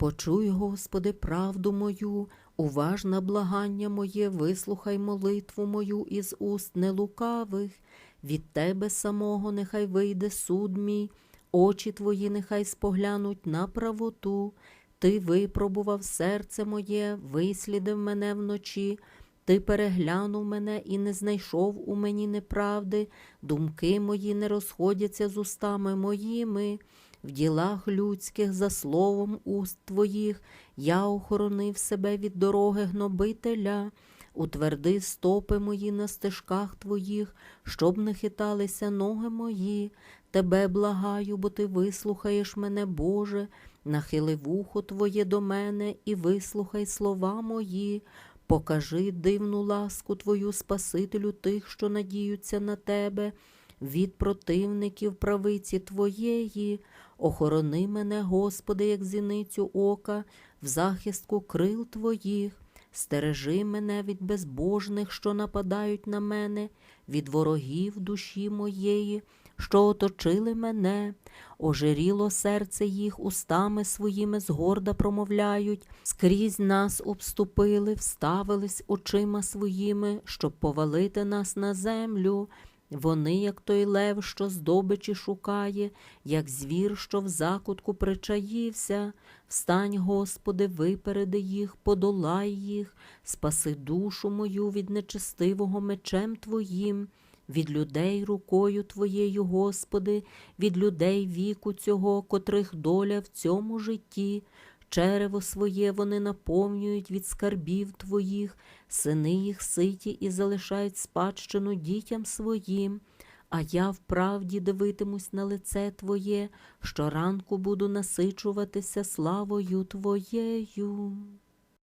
Почуй, Господи, правду мою, уважне благання моє, вислухай молитву мою із уст нелукавих. Від Тебе самого нехай вийде суд мій, очі Твої нехай споглянуть на правоту. Ти випробував серце моє, вислідив мене вночі. Ти переглянув мене і не знайшов у мені неправди, думки мої не розходяться з устами моїми. В ділах людських за словом уст твоїх я охоронив себе від дороги гнобителя. Утверди стопи мої на стежках твоїх, щоб не хиталися ноги мої. Тебе благаю, бо ти вислухаєш мене, Боже, нахили вухо Твоє до мене і вислухай слова мої. Покажи дивну ласку Твою, Спасителю тих, що надіються на Тебе, від противників правиці Твоєї. Охорони мене, Господи, як зіницю ока, в захистку крил Твоїх. Стережи мене від безбожних, що нападають на мене, від ворогів душі моєї, що оточили мене, ожиріло серце їх, устами своїми згорда промовляють, скрізь нас обступили, вставились очима своїми, щоб повалити нас на землю. Вони, як той лев, що здобичі шукає, як звір, що в закутку причаївся. Встань, Господи, випереди їх, подолай їх, спаси душу мою від нечестивого мечем Твоїм, від людей рукою Твоєю, Господи, від людей віку цього, котрих доля в цьому житті. Черево своє вони наповнюють від скарбів твоїх, сини їх ситі і залишають спадщину дітям своїм. А я вправді дивитимусь на лице Твоє, щоранку буду насичуватися славою Твоєю.